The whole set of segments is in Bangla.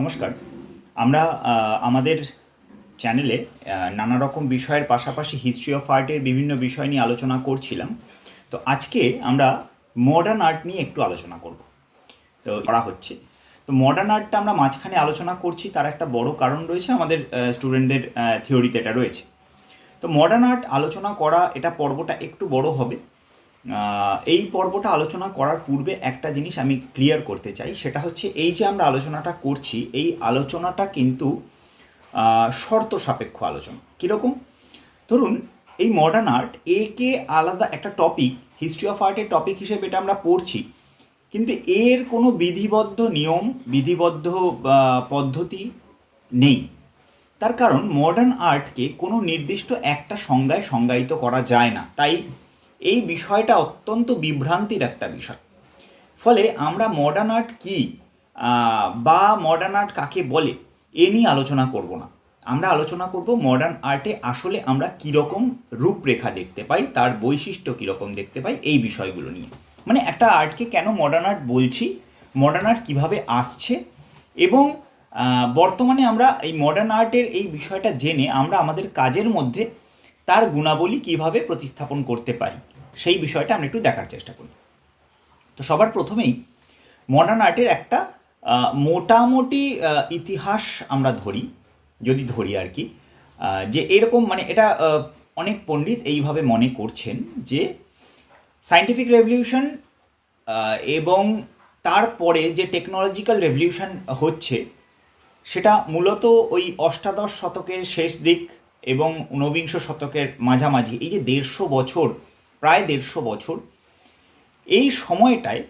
নমস্কার। আমরা আমাদের চ্যানেলে নানা রকম বিষয়ের পাশাপাশি হিস্ট্রি অফ আর্টের বিভিন্ন বিষয় নিয়ে আলোচনা করছিলাম। তো আজকে আমরা মডার্ন আর্ট নিয়ে একটু আলোচনা করব। তো করা হচ্ছে। তো মডার্ন আর্টটা আমরা মাঝখানে আলোচনা করছি, তার একটা বড় কারণ রয়েছে আমাদের স্টুডেন্টদের থিওরিতে এটা রয়েছে। তো মডার্ন আর্ট আলোচনা করা, এটা পর্বটা একটু বড় হবে। এই পর্বটা আলোচনা করার পূর্বে একটা জিনিস আমি ক্লিয়ার করতে চাই, সেটা হচ্ছে এই যে আমরা আলোচনাটা করছি, এই আলোচনাটা কিন্তু শর্ত সাপেক্ষ আলোচনা। কীরকম? ধরুন, এই মডার্ন আর্ট একে আলাদা একটা টপিক হিস্ট্রি অফ আর্টের টপিক হিসেবে এটা আমরা পড়ছি, কিন্তু এর কোনো বিধিবদ্ধ নিয়ম, বিধিবদ্ধ পদ্ধতি নেই। তার কারণ মডার্ন আর্টকে কোনো নির্দিষ্ট একটা সংজ্ঞায় সংজ্ঞায়িত করা যায় না। তাই এই বিষয়টা অত্যন্ত বিভ্রান্তির একটা বিষয়। ফলে আমরা মডার্ন আর্ট কী বা মডার্ন আর্ট কাকে বলে, এ নিয়ে আলোচনা করব না। আমরা আলোচনা করব মডার্ন আর্টে আসলে আমরা কীরকম রূপরেখা দেখতে পাই, তার বৈশিষ্ট্য কীরকম দেখতে পাই, এই বিষয়গুলো নিয়ে। মানে একটা আর্টকে কেন মডার্ন আর্ট বলছি মডার্ন আর্ট কীভাবে আসছে, এবং বর্তমানে আমরা এই মডার্ন আর্টের এই বিষয়টা জেনে আমরা আমাদের কাজের মধ্যে তার গুণাবলী কীভাবে প্রতিস্থাপন করতে পারি। সেই বিষয়টা আমরা একটু দেখার চেষ্টা করি। তো সবার প্রথমেই মডার্ন আর্টের একটা মোটামুটি ইতিহাস আমরা ধরি, যদি ধরি আর কি যে এরকম মানে এটা অনেক পণ্ডিত এইভাবে মনে করছেন যে সায়েন্টিফিক রেভলিউশন এবং তারপরে যে টেকনোলজিক্যাল রেভলিউশন হচ্ছে, সেটা মূলত ওই অষ্টাদশ শতকের শেষ দিক এবং ঊনবিংশ শতকের মাঝামাঝি, এই যে দেড়শো বছর প্রায় দেড়শো বছর। এই সময়টায়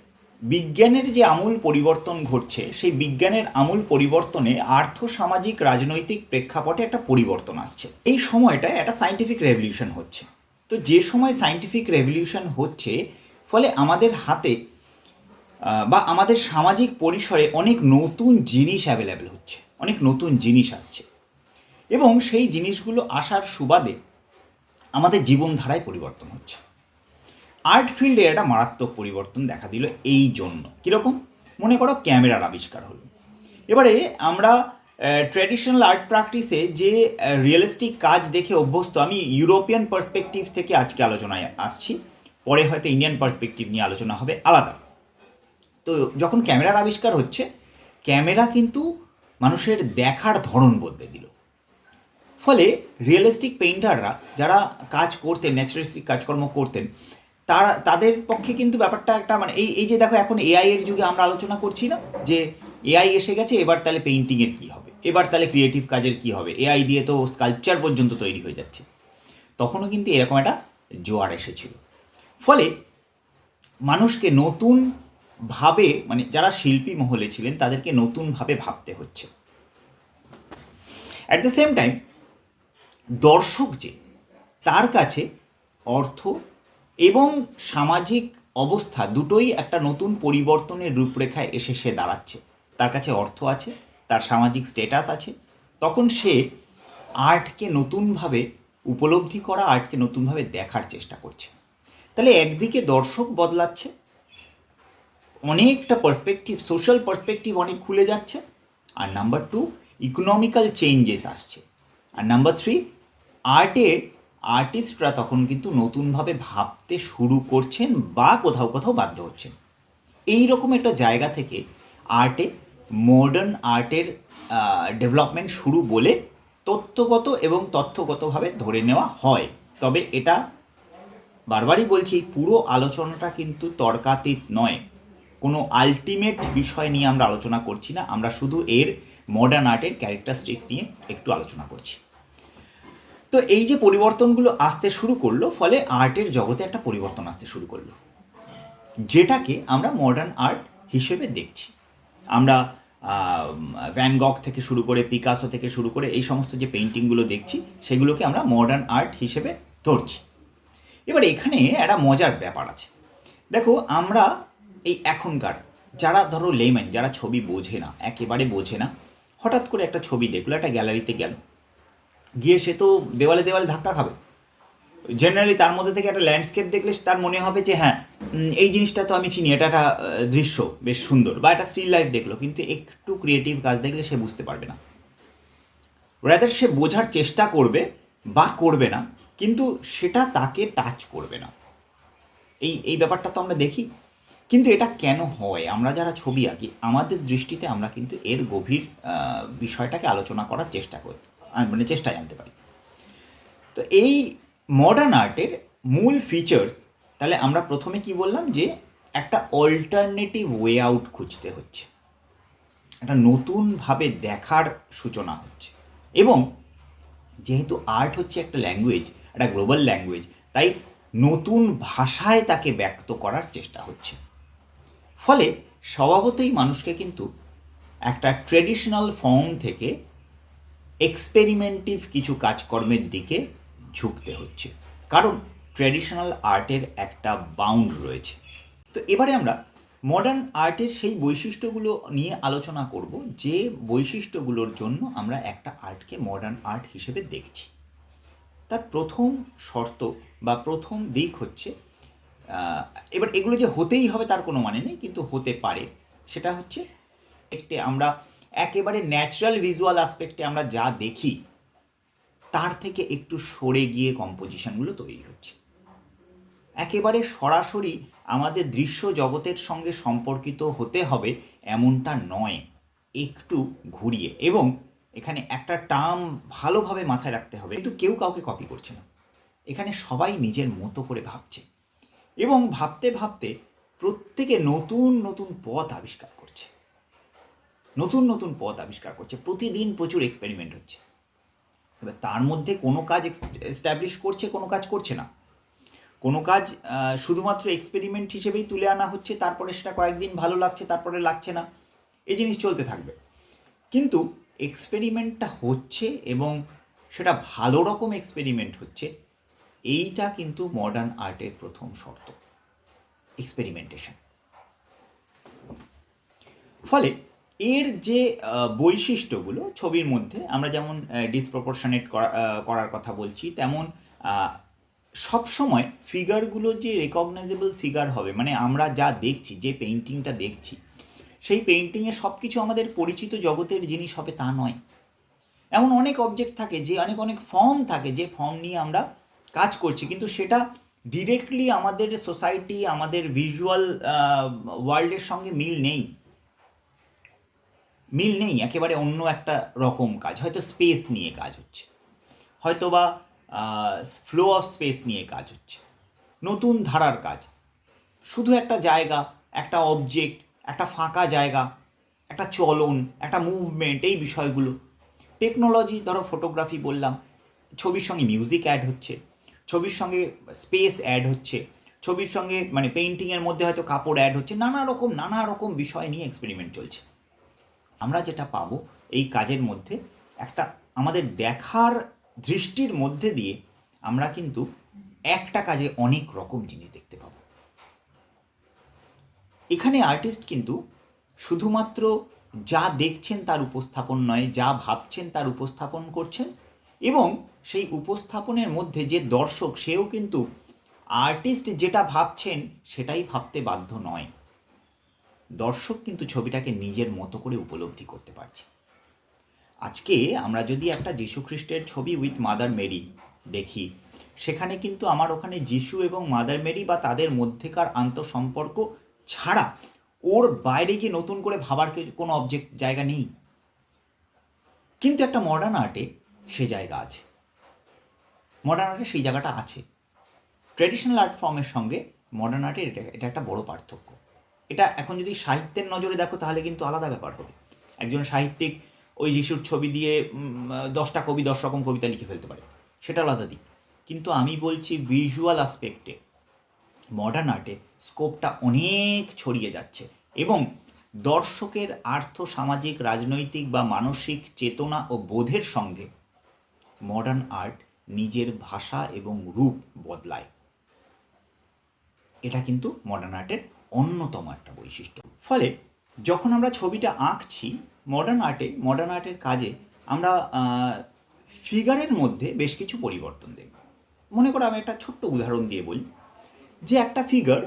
বিজ্ঞানের যে আমূল পরিবর্তন ঘটছে, সেই বিজ্ঞানের আমূল পরিবর্তনে আর্থ সামাজিক রাজনৈতিক প্রেক্ষাপটে একটা পরিবর্তন আসছে। এই সময়টায় একটা সায়েন্টিফিক রেভলিউশন হচ্ছে। তো যে সময় সায়েন্টিফিক রেভলিউশন হচ্ছে, ফলে আমাদের হাতে বা আমাদের সামাজিক পরিসরে অনেক নতুন জিনিস অ্যাভেলেবেল হচ্ছে, অনেক নতুন জিনিস আসছে। এবং সেই জিনিসগুলো আসার সুবাদে আমাদের জীবনধারায় পরিবর্তন হচ্ছে। আর্ট ফিল্ডে একটা মারাত্মক পরিবর্তন দেখা দিল এই জন্য। কীরকম? মনে করো ক্যামেরার আবিষ্কার হলো। এবারে আমরা ট্র্যাডিশনাল আর্ট প্র্যাকটিসে যে রিয়েলিস্টিক কাজ দেখে অভ্যস্ত, আমি ইউরোপিয়ান পার্সপেক্টিভ থেকে আজকে আলোচনায় আসছি। পরে হয়তো ইন্ডিয়ান পার্সপেক্টিভ নিয়ে আলোচনা হবে আলাদা। তো যখন ক্যামেরার আবিষ্কার হচ্ছে, ক্যামেরা কিন্তু মানুষের দেখার ধরন বদলে দিল। ফলে রিয়েলিস্টিক পেইন্টাররা যারা কাজ করতেন ন্যাচারালিস্টিক কাজকর্ম করতেন তারা, তাদের পক্ষে কিন্তু ব্যাপারটা একটা মানে এই এই যে দেখো এখন এআই এর যুগে আমরা আলোচনা করছি না, যে এআই এসে গেছে, এবার তাহলে পেইন্টিংয়ের কী হবে? এবার তাহলে ক্রিয়েটিভ কাজের কী হবে? এআই দিয়ে তো স্কাল্পচার পর্যন্ত তৈরি হয়ে যাচ্ছে। তখনও কিন্তু এরকম একটা জোয়ার এসেছিল। ফলে মানুষকে নতুন ভাবে মানে যারা শিল্পী মহলে ছিলেন, তাদেরকে নতুনভাবে ভাবতে হচ্ছে। অ্যাট দ্য সেম টাইম দর্শক যে, তার কাছে অর্থ এবং সামাজিক অবস্থা দুটোই একটা নতুন পরিবর্তনের রূপরেখায় এসে সে দাঁড়াচ্ছে। তার কাছে অর্থ আছে, তার সামাজিক স্ট্যাটাস আছে। তখন সে আর্টকে নতুনভাবে উপলব্ধি করা আর্টকে নতুনভাবে দেখার চেষ্টা করছে। তাহলে একদিকে দর্শক বদলাচ্ছে, অনেকটা পার্সপেক্টিভ সোশ্যাল পার্সপেক্টিভ অনেক খুলে যাচ্ছে। আর নাম্বার টু ইকোনমিক্যাল চেঞ্জেস আসছে। আর নাম্বার থ্রি আর্টে আর্টিস্টরা তখন কিন্তু নতুনভাবে ভাবতে শুরু করছেন বা কোথাও কোথাও বাধ্য হচ্ছেন। এই রকম একটা জায়গা থেকে আর্টে মডার্ন আর্টের ডেভেলপমেন্ট শুরু বলে তথ্যগত এবং তথ্যগতভাবে ধরে নেওয়া হয়। তবে এটা বারবারই বলছি, পুরো আলোচনাটা কিন্তু তর্কাতীত নয়। কোনো আলটিমেট বিষয় নিয়ে আমরা আলোচনা করছি না। আমরা শুধু এর মডার্ন আর্টের ক্যারেক্টারিস্টিক্স নিয়ে একটু আলোচনা করছি। তো এই যে পরিবর্তনগুলো আসতে শুরু করল, ফলে আর্টের জগতে একটা পরিবর্তন আসতে শুরু করল। যেটাকে আমরা মডার্ন আর্ট হিসেবে দেখছি। আমরা ভ্যানগক থেকে শুরু করে পিকাসো থেকে শুরু করে এই সমস্ত যে পেন্টিংগুলো দেখছি, সেগুলোকে আমরা মডার্ন আর্ট হিসেবে ধরছি। এবার এখানে একটা মজার ব্যাপার আছে। দেখো, আমরা এই এখনকার যারা ধরো লেম্যান যারা ছবি বোঝে না, একেবারে বোঝে না, হঠাৎ করে একটা ছবি দেখল, একটা গ্যালারিতে গেল। গিয়ে সে তো দেওয়ালে দেওয়ালে ধাক্কা খাবে। জেনারেলি তার মধ্যে থেকে একটা ল্যান্ডস্কেপ দেখলে তার মনে হবে যে হ্যাঁ এই জিনিসটা তো আমি চিনি, এটা একটা দৃশ্য, বেশ সুন্দর বা একটা স্টিল লাইফ দেখল, কিন্তু একটু ক্রিয়েটিভ কাজ দেখলে সে বুঝতে পারবে না। রাদার সে বোঝার চেষ্টা করবে বা করবে না, কিন্তু সেটা তাকে টাচ করবে না। এই এই ব্যাপারটা তো আমরা দেখি। কিন্তু এটা কেন হয়? আমরা যারা ছবি আঁকি, আমাদের দৃষ্টিতে আমরা কিন্তু এর গভীর বিষয়টাকে আলোচনা করার চেষ্টা করি। মানে চেষ্টায় আনতে পারি। তো এই মডার্ন আর্টের মূল ফিচার্স তাহলে আমরা প্রথমে কি বললাম যে একটা অল্টারনেটিভ ওয়ে আউট খুঁজতে হচ্ছে। একটা নতুনভাবে দেখার সূচনা হচ্ছে। এবং যেহেতু আর্ট হচ্ছে একটা ল্যাঙ্গুয়েজ একটা গ্লোবাল ল্যাঙ্গুয়েজ তাই নতুন ভাষায় তাকে ব্যক্ত করার চেষ্টা হচ্ছে। ফলে স্বভাবতই মানুষকে কিন্তু একটা ট্রেডিশনাল ফর্ম থেকে এক্সপেরিমেন্টিভ কিছু কাজকর্মের দিকে ঝুঁকতে হচ্ছে। কারণ ট্র্যাডিশনাল আর্টের একটা বাউন্ড রয়েছে। তো এবারে আমরা মডার্ন আর্টের সেই বৈশিষ্ট্যগুলো নিয়ে আলোচনা করব, যে বৈশিষ্ট্যগুলোর জন্য আমরা একটা আর্টকে মডার্ন আর্ট হিসেবে দেখছি। তার প্রথম শর্ত বা প্রথম দিক হচ্ছে এবার এগুলো যে হতেই হবে তার কোনো মানে নেই, কিন্তু হতে পারে। সেটা হচ্ছে, একটি আমরা একেবারে ন্যাচারাল ভিজুয়াল আসপেক্টে আমরা যা দেখি, তার থেকে একটু সরে গিয়ে কম্পোজিশনগুলো তৈরি হচ্ছে। একেবারে সরাসরি আমাদের দৃশ্য জগতের সঙ্গে সম্পর্কিত হতে হবে এমনটা নয়, একটু ঘুরিয়ে। এবং এখানে একটা টার্ম ভালোভাবে মাথায় রাখতে হবে, কিন্তু কেউ কাউকে কপি করছে না। এখানে সবাই নিজের মতো করে ভাবছে। এবং ভাবতে ভাবতে প্রত্যেকে নতুন নতুন পথ আবিষ্কার করছে। নতুন নতুন পথ আবিষ্কার করছে। প্রতিদিন প্রচুর এক্সপেরিমেন্ট হচ্ছে। এবার তার মধ্যে কোনো কাজ এস্টাবলিশ করছে, কোনো কাজ করছে না। কোনো কাজ শুধুমাত্র এক্সপেরিমেন্ট হিসেবেই তুলে আনা হচ্ছে, তারপরে সেটা কয়েকদিন ভালো লাগছে, তারপরে লাগছে না। এই জিনিস চলতে থাকবে। কিন্তু এক্সপেরিমেন্টটা হচ্ছে এবং সেটা ভালো রকম এক্সপেরিমেন্ট হচ্ছে, এইটা কিন্তু মডার্ন আর্টের প্রথম শর্ত। এক্সপেরিমেন্টেশন ফলে এর যে বৈশিষ্ট্যগুলো ছবির মধ্যে আমরা যেমন ডিসপ্রপোর্শনেট করার কথা বলছি, তেমন সব সময় ফিগারগুলো যে রেকগনাইজেবল ফিগার হবে মানে আমরা যা দেখছি, যে পেইন্টিংটা দেখছি, সেই পেইন্টিংয়ে সব কিছু আমাদের পরিচিত জগতের জিনিস হবে তা নয়। এমন অনেক অবজেক্ট থাকে যে, অনেক অনেক ফর্ম থাকে যে ফর্ম নিয়ে আমরা কাজ করছি, কিন্তু সেটা ডিরেক্টলি আমাদের সোসাইটি আমাদের ভিজুয়াল ওয়ার্ল্ডের সঙ্গে মিল নেই। মিল নেই, একেবারে অন্য একটা রকম কাজ। হয়তো স্পেস নিয়ে কাজ হচ্ছে। হয়তো বা ফ্লো অফ স্পেস নিয়ে কাজ হচ্ছে। নতুন ধারার কাজ। শুধু একটা জায়গা, একটা অবজেক্ট একটা ফাঁকা জায়গা, একটা চলন, একটা মুভমেন্ট এই বিষয়গুলো। টেকনোলজি ধরো ফটোগ্রাফি বললাম, ছবির সঙ্গে মিউজিক অ্যাড হচ্ছে, ছবির সঙ্গে স্পেস অ্যাড হচ্ছে, ছবির সঙ্গে মানে পেইন্টিংয়ের মধ্যে হয়তো কাপড় অ্যাড হচ্ছে, নানা রকম নানা রকম বিষয় নিয়ে এক্সপেরিমেন্ট চলছে। আমরা যেটা পাবো এই কাজের মধ্যে, একটা আমাদের দেখার দৃষ্টির মধ্যে দিয়ে আমরা কিন্তু একটা কাজে অনেক রকম জিনিস দেখতে পাবো। এখানে আর্টিস্ট কিন্তু শুধুমাত্র যা দেখছেন তার উপস্থাপন নয়, যা ভাবছেন তার উপস্থাপন করছেন এবং সেই উপস্থাপনের মধ্যে যে দর্শক, সেও কিন্তু আর্টিস্ট যেটা ভাবছেন সেটাই ভাবতে বাধ্য নয়। দর্শক কিন্তু ছবিটাকে নিজের মতো করে উপলব্ধি করতে পারছে। আজকে আমরা যদি একটা যীশু খ্রিস্টের ছবি উইথ মাদার মেরি দেখি, সেখানে কিন্তু আমার ওখানে যিশু এবং মাদার মেরি বা তাদের মধ্যেকার আন্তঃসম্পর্ক ছাড়া ওর বাইরে গিয়ে নতুন করে ভাবার কোনো অবজেক্ট জায়গা নেই। কিন্তু একটা মডার্ন আর্টে সে জায়গা আছে। মডার্ন আর্টে সেই জায়গাটা আছে। ট্র্যাডিশনাল আর্ট ফর্মের সঙ্গে মডার্ন আর্টের এটা এটা একটা বড় পার্থক্য। এটা এখন যদি সাহিত্যের নজরে দেখো, তাহলে কিন্তু আলাদা ব্যাপার হবে। একজন সাহিত্যিক ওই যিশুর ছবি দিয়ে দশটা কবি, দশ রকম কবিতা লিখে ফেলতে পারে, সেটা আলাদা দিক। কিন্তু আমি বলছি ভিজুয়াল আসপেক্টে মডার্ন আর্টে স্কোপটা অনেক ছড়িয়ে যাচ্ছে এবং দর্শকের আর্থ, সামাজিক, রাজনৈতিক বা মানসিক চেতনা ও বোধের সঙ্গে মডার্ন আর্ট নিজের ভাষা এবং রূপ বদলায়। এটা কিন্তু মডার্ন আর্টের অন্যতম একটা বৈশিষ্ট্য। ফলে যখন আমরা ছবিটা আঁকছি মডার্ন আর্টে মডার্ন আর্টের কাজে আমরা ফিগারের মধ্যে বেশ কিছু পরিবর্তন দেখব। মনে করো আমি একটা ছোট্ট উদাহরণ দিয়ে বলি। যে একটা ফিগার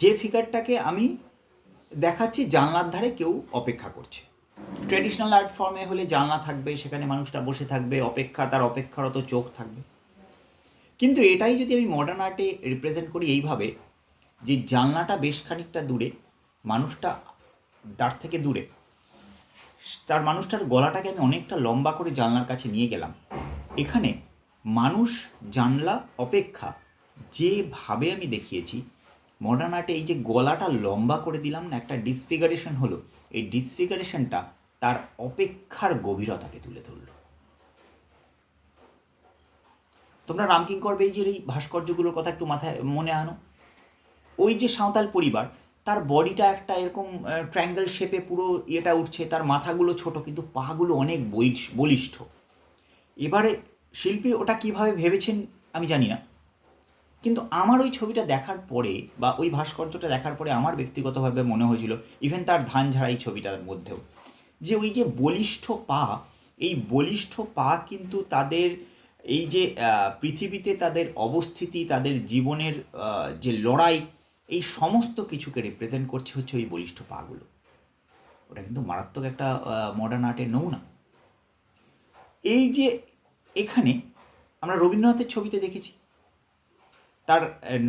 যে ফিগারটাকে আমি দেখাচ্ছি জানলার ধারে কেউ অপেক্ষা করছে। ট্র্যাডিশনাল আর্ট ফর্মে হলে জানলা থাকবে, সেখানে মানুষটা বসে থাকবে, অপেক্ষা, তার অপেক্ষারত চোখ থাকবে। কিন্তু এটাই যদি আমি মডার্ন আর্টে রিপ্রেজেন্ট করি এইভাবে যে জানলাটা বেশ খানিকটা দূরে, মানুষটা তার থেকে দূরে, তার মানুষটার গলাটাকে আমি অনেকটা লম্বা করে জানলার কাছে নিয়ে গেলাম। এখানে মানুষ, জানলা, অপেক্ষা যেভাবে আমি দেখিয়েছি মডার্ন আর্টে এই যে গলাটা লম্বা করে দিলাম না, একটা ডিসফিগারেশন হলো, এই ডিসফিগারেশনটা তার অপেক্ষার গভীরতাকে তুলে ধরলো। তোমরা রামকিং রামকিঙ্কর বেইজের এই ভাস্কর্যগুলোর কথা একটু মাথায়, মনে আনো? ওই যে সাঁওতাল পরিবার, তার বডিটা একটা এরকম ট্রায়াঙ্গেল শেপে পুরো ইয়েটা উঠছে, তার মাথাগুলো ছোট, কিন্তু পাগুলো অনেক বলিষ্ঠ বলিষ্ঠ। এবারে শিল্পী ওটা কীভাবে ভেবেছেন আমি জানি না। কিন্তু আমার ওই ছবিটা দেখার পরে বা ওই ভাস্কর্যটা দেখার পরে আমার ব্যক্তিগতভাবে মনে হয়েছিল ইভেন তার ধান ঝাড়াই ছবিটার মধ্যেও, যে ওই যে বলিষ্ঠ পা, এই বলিষ্ঠ পা কিন্তু তাদের এই যে পৃথিবীতে তাদের অবস্থিতি, তাদের জীবনের যে লড়াই এই সমস্ত কিছুকে রিপ্রেজেন্ট করছে হচ্ছে ওই বলিষ্ঠ পাগুলো। ওটা কিন্তু মারাত্মক একটা মডার্ন আর্টের নমুনা। এই যে এখানে আমরা রবীন্দ্রনাথের ছবিতে দেখেছি। তার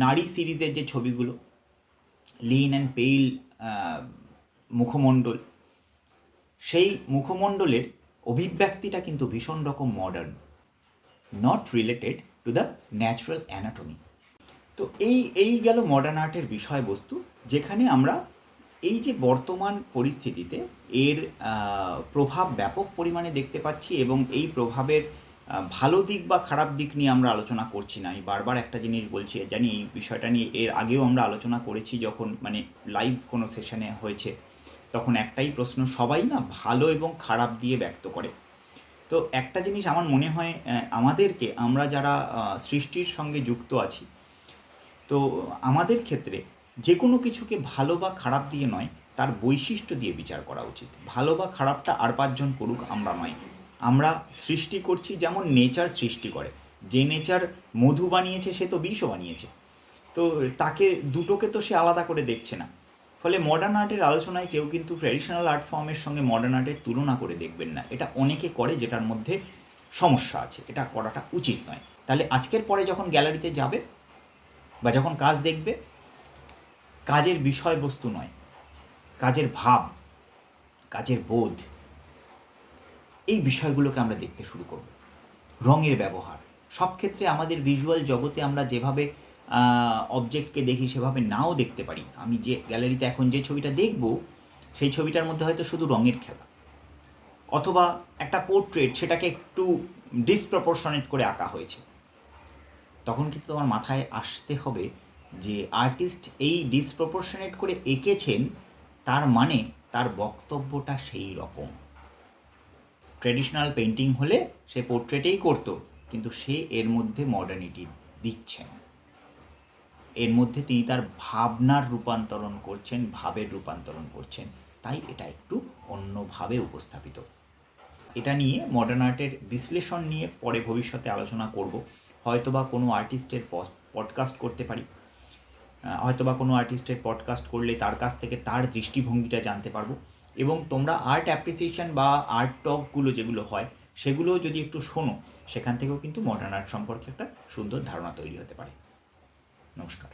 নারী সিরিজের যে ছবিগুলো, লিন অ্যান্ড পেইল মুখমণ্ডল, সেই মুখমণ্ডলের অভিব্যক্তিটা কিন্তু ভীষণ রকম modern not related to the natural anatomy তো এই এই গেল মডার্ন আর্টের বিষয়বস্তু, যেখানে আমরা এই যে বর্তমান পরিস্থিতিতে এর প্রভাব ব্যাপক পরিমাণে দেখতে পাচ্ছি এবং এই প্রভাবের ভালো দিক বা খারাপ দিক নিয়ে আমরা আলোচনা করছি না। আমি বারবার একটা জিনিস বলছি, জানি এই বিষয়টা নিয়ে এর আগেও আমরা আলোচনা করেছি যখন মানে লাইভ কোনো সেশনে হয়েছে, তখন একটাই প্রশ্ন সবাই না ভালো এবং খারাপ দিয়ে ব্যক্ত করে। তো একটা জিনিস আমার মনে হয় আমাদেরকে, আমরা যারা সৃষ্টির সঙ্গে যুক্ত আছি তো আমাদের ক্ষেত্রে যে কোনো কিছুকে ভালো বা খারাপ দিয়ে নয়, তার বৈশিষ্ট্য দিয়ে বিচার করা উচিত। ভালো বা খারাপটা আর পাঁচজন করুক, আমরা নয়। আমরা সৃষ্টি করছি যেমন নেচার সৃষ্টি করে। যে নেচার মধু বানিয়েছে, সে তো বিষও বানিয়েছে। তো তাকে দুটোকে তো সে আলাদা করে দেখছে না। ফলে মডার্ন আর্টের আলোচনায় কেউ কিন্তু ট্র্যাডিশনাল আর্ট ফর্মের সঙ্গে মডার্ন আর্টের তুলনা করে দেখবেন না। এটা অনেকে করে যেটার মধ্যে সমস্যা আছে। এটা করাটা উচিত নয়। তাহলে আজকের পরে যখন গ্যালারিতে যাবে বা যখন কাজ দেখবে, কাজের বিষয়বস্তু নয়, কাজের ভাব, কাজের বোধ, এই বিষয়গুলোকে আমরা দেখতে শুরু করব। রঙের ব্যবহার, সব ক্ষেত্রে আমাদের ভিজুয়াল জগতে আমরা যেভাবে অবজেক্টকে দেখি সেভাবে নাও দেখতে পারি। আমি যে গ্যালারিতে এখন যে ছবিটা দেখব, সেই ছবিটার মধ্যে হয়তো শুধু রঙের খেলা। অথবা একটা পোর্ট্রেট সেটাকে একটু ডিসপ্রপোর্শনেট করে আঁকা হয়েছে। তখন কিন্তু তোমার মাথায় আসতে হবে যে আর্টিস্ট এই ডিসপ্রপোর্শনেট করে এঁকেছেন, তার মানে তার বক্তব্যটা সেই রকম। ট্রেডিশনাল পেন্টিং হলে সে পোর্ট্রেটেই করতো, কিন্তু সে এর মধ্যে মডার্নিটি দিচ্ছেন। এর মধ্যে তিনি তার ভাবনার রূপান্তরণ করছেন, ভাবের রূপান্তরণ করছেন, তাই এটা একটু অন্যভাবে উপস্থাপিত। এটা নিয়ে মডার্ন আর্টের বিশ্লেষণ নিয়ে পরে ভবিষ্যতে আলোচনা করব। হয়তোবা কোনো আর্টিস্টের পডকাস্ট করতে পারি। হয়তোবা কোনো আর্টিস্টের পডকাস্ট করলে তার কাছ থেকে তার দৃষ্টিভঙ্গিটা জানতে পারব। এবং তোমরা আর্ট অ্যাপ্রিসিয়েশন বা আর্ট টকগুলো যেগুলো হয় সেগুলো যদি একটু শোনো, সেখান থেকেও কিন্তু মডার্ন আর্ট সম্পর্কে একটা সুন্দর ধারণা তৈরি হতে পারে। নমস্কার।